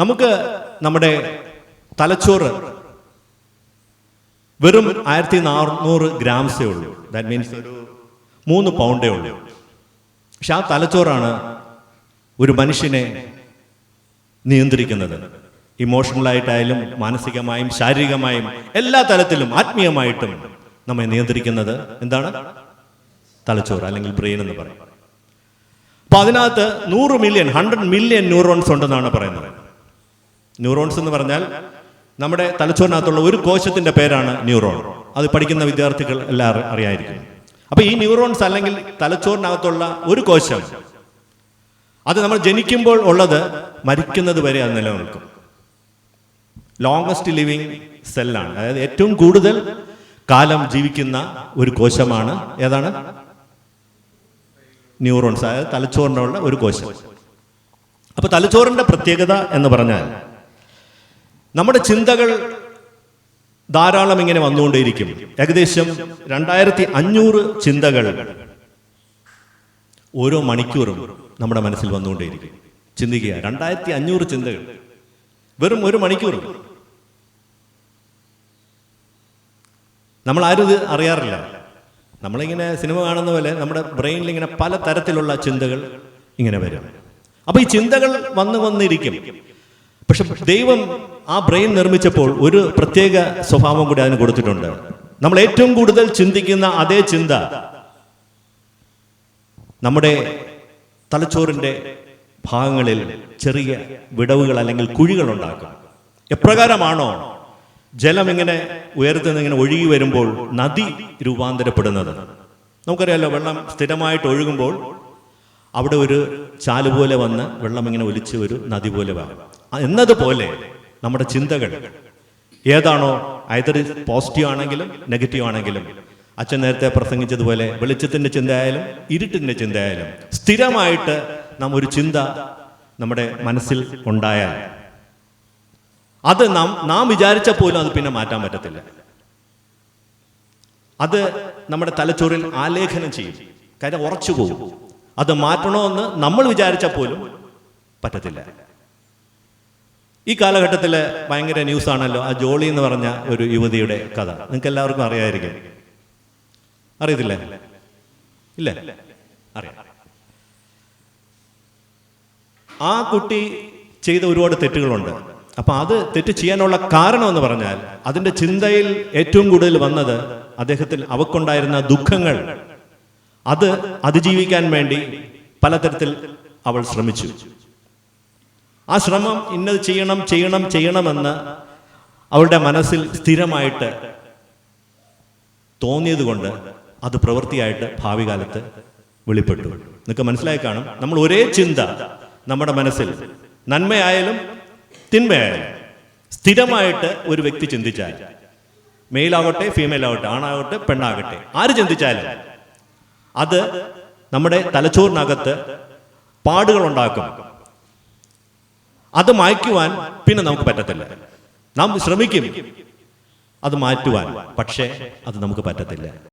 നമുക്ക് നമ്മുടെ തലച്ചോറ് വെറും ആയിരത്തി നാനൂറ് ഗ്രാംസേ ഉള്ളൂ. ദാറ്റ് മീൻസ് ഒരു മൂന്ന് പൗണ്ടേ ഉള്ളൂ. പക്ഷെ ആ തലച്ചോറാണ് ഒരു മനുഷ്യനെ നിയന്ത്രിക്കുന്നത്. ഇമോഷണലായിട്ടായാലും മാനസികമായും ശാരീരികമായും എല്ലാ തലത്തിലും ആത്മീയമായിട്ടും നമ്മെ നിയന്ത്രിക്കുന്നത് എന്താണ്? തലച്ചോറ് അല്ലെങ്കിൽ ബ്രെയിൻ എന്ന് പറയും. അപ്പൊ അതിനകത്ത് നൂറ് മില്യൺ ഹൺഡ്രഡ് മില്യൺ ന്യൂറോൺസ് ഉണ്ടെന്നാണ് പറയുന്നത്. ന്യൂറോൺസ് എന്ന് പറഞ്ഞാൽ നമ്മുടെ തലച്ചോറിനകത്തുള്ള ഒരു കോശത്തിന്റെ പേരാണ് ന്യൂറോൺ. അത് പഠിക്കുന്ന വിദ്യാർത്ഥികൾ എല്ലാവരും അറി- അറിയായിരിക്കും. അപ്പോൾ ഈ ന്യൂറോൺസ് അല്ലെങ്കിൽ തലച്ചോറിനകത്തുള്ള ഒരു കോശം അത് നമ്മൾ ജനിക്കുമ്പോൾ ഉള്ളത് മരിക്കുന്നത് വരെ അത് നിലനിൽക്കും. ലോങ്സ്റ്റ് ലിവിങ് സെല്ലാണ് അതായത് ഏറ്റവും കൂടുതൽ കാലം ജീവിക്കുന്ന ഒരു കോശമാണ് ഏതാണ്? ന്യൂറോൺസ് അതായത് തലച്ചോറിനുള്ള ഒരു കോശം. അപ്പൊ തലച്ചോറിന്റെ പ്രത്യേകത എന്ന് പറഞ്ഞാൽ നമ്മുടെ ചിന്തകൾ ധാരാളം ഇങ്ങനെ വന്നുകൊണ്ടേയിരിക്കും. ഏകദേശം രണ്ടായിരത്തി അഞ്ഞൂറ് ചിന്തകൾ ഓരോ മണിക്കൂറും നമ്മുടെ മനസ്സിൽ വന്നുകൊണ്ടേയിരിക്കും. ചിന്തിക്കുക രണ്ടായിരത്തി അഞ്ഞൂറ് ചിന്തകൾ വെറും ഒരു മണിക്കൂറും. നമ്മൾ ആരും ഇത് അറിയാറില്ല. നമ്മളിങ്ങനെ സിനിമ കാണുന്ന പോലെ നമ്മുടെ ബ്രെയിനിൽ ഇങ്ങനെ പല തരത്തിലുള്ള ചിന്തകൾ ഇങ്ങനെ വരും. അപ്പൊ ഈ ചിന്തകൾ വന്നു വന്നിരിക്കും. പക്ഷെ ദൈവം ആ ബ്രെയിൻ നിർമ്മിച്ചപ്പോൾ ഒരു പ്രത്യേക സ്വഭാവം കൂടി അതിന് കൊടുത്തിട്ടുണ്ട്. നമ്മൾ ഏറ്റവും കൂടുതൽ ചിന്തിക്കുന്ന അതേ ചിന്ത നമ്മുടെ തലച്ചോറിന്റെ ഭാഗങ്ങളിൽ ചെറിയ വിടവുകൾ അല്ലെങ്കിൽ കുഴികൾ ഉണ്ടാക്കും. എപ്രകാരമാണോ? ജലം ഇങ്ങനെ ഉയരത്തിൽ നിന്ന് ഇങ്ങനെ ഒഴുകി വരുമ്പോൾ നദി രൂപാന്തരപ്പെടുന്നത്. നമുക്കറിയാലോ വെള്ളം സ്ഥിരമായിട്ട് ഒഴുകുമ്പോൾ അവിടെ ഒരു ചാൽ പോലെ വന്ന് വെള്ളം ഇങ്ങനെ ഒലിച്ച് ഒരു നദി പോലെ വരും. എന്നതുപോലെ നമ്മുടെ ചിന്തകൾ ഏതാണോ either പോസിറ്റീവ് ആണെങ്കിലും നെഗറ്റീവ് ആണെങ്കിലും അച്ഛൻ നേരത്തെ പ്രസംഗിച്ചതുപോലെ വെളിച്ചത്തിന്റെ ചിന്തയായാലും ഇരുട്ടിന്റെ ചിന്തയായാലും സ്ഥിരമായിട്ട് നാം ഒരു ചിന്ത നമ്മുടെ മനസ്സിൽ ഉണ്ടായാൽ അത് നാം നാം വിചാരിച്ച പോലും അത് പിന്നെ മാറ്റാൻ പറ്റത്തില്ല. അത് നമ്മുടെ തലച്ചോറിൽ ആലേഖനം ചെയ്യും. കാര്യം ഉറച്ചു പോകും അത് മാറ്റണമെന്ന് നമ്മൾ വിചാരിച്ച പോലും പറ്റത്തില്ല. ഈ കാലഘട്ടത്തിൽ ഭയങ്കര ന്യൂസ് ആണല്ലോ ആ ജോളി എന്ന് പറഞ്ഞ ഒരു യുവതിയുടെ കഥ. നിങ്ങൾക്ക് എല്ലാവർക്കും അറിയായിരിക്കും. അറിയത്തില്ലേ? ഇല്ലേ? അറിയാം. ആ കുട്ടി ചെയ്ത ഒരുപാട് തെറ്റുകളുണ്ട്. അപ്പൊ അത് തെറ്റ് ചെയ്യാനുള്ള കാരണം എന്ന് പറഞ്ഞാൽ അതിന്റെ ചിന്തയിൽ ഏറ്റവും കൂടുതൽ വന്നത് അദ്ദേഹത്തിൽ അവക്കുണ്ടായിരുന്ന ദുഃഖങ്ങൾ. അത് അതിജീവിക്കാൻ വേണ്ടി പലതരത്തിൽ അവൾ ശ്രമിച്ചു. ആ ശ്രമം ഇന്നത് ചെയ്യണം ചെയ്യണം ചെയ്യണമെന്ന് അവളുടെ മനസ്സിൽ സ്ഥിരമായിട്ട് തോന്നിയത് കൊണ്ട് അത് പ്രവൃത്തിയായിട്ട് ഭാവി കാലത്ത് വെളിപ്പെട്ടു. നിങ്ങൾക്ക് മനസ്സിലായി കാണും നമ്മൾ ഒരേ ചിന്ത നമ്മുടെ മനസ്സിൽ നന്മയായാലും തിന്മയായാലും സ്ഥിരമായിട്ട് ഒരു വ്യക്തി ചിന്തിച്ചാൽ മെയിലാവട്ടെ ഫീമെയിൽ ആവട്ടെ ആണാകട്ടെ പെണ്ണാകട്ടെ ആര് ചിന്തിച്ചാലും അത് നമ്മുടെ തലച്ചോറിനകത്ത് പാടുകൾ ഉണ്ടാക്കും അത് മായ്ക്കുവാൻ പിന്നെ നമുക്ക് പറ്റത്തില്ല. നാം ശ്രമിക്കും. അത് മാറ്റുവാൻ. പക്ഷേ അത് നമുക്ക് പറ്റത്തില്ല.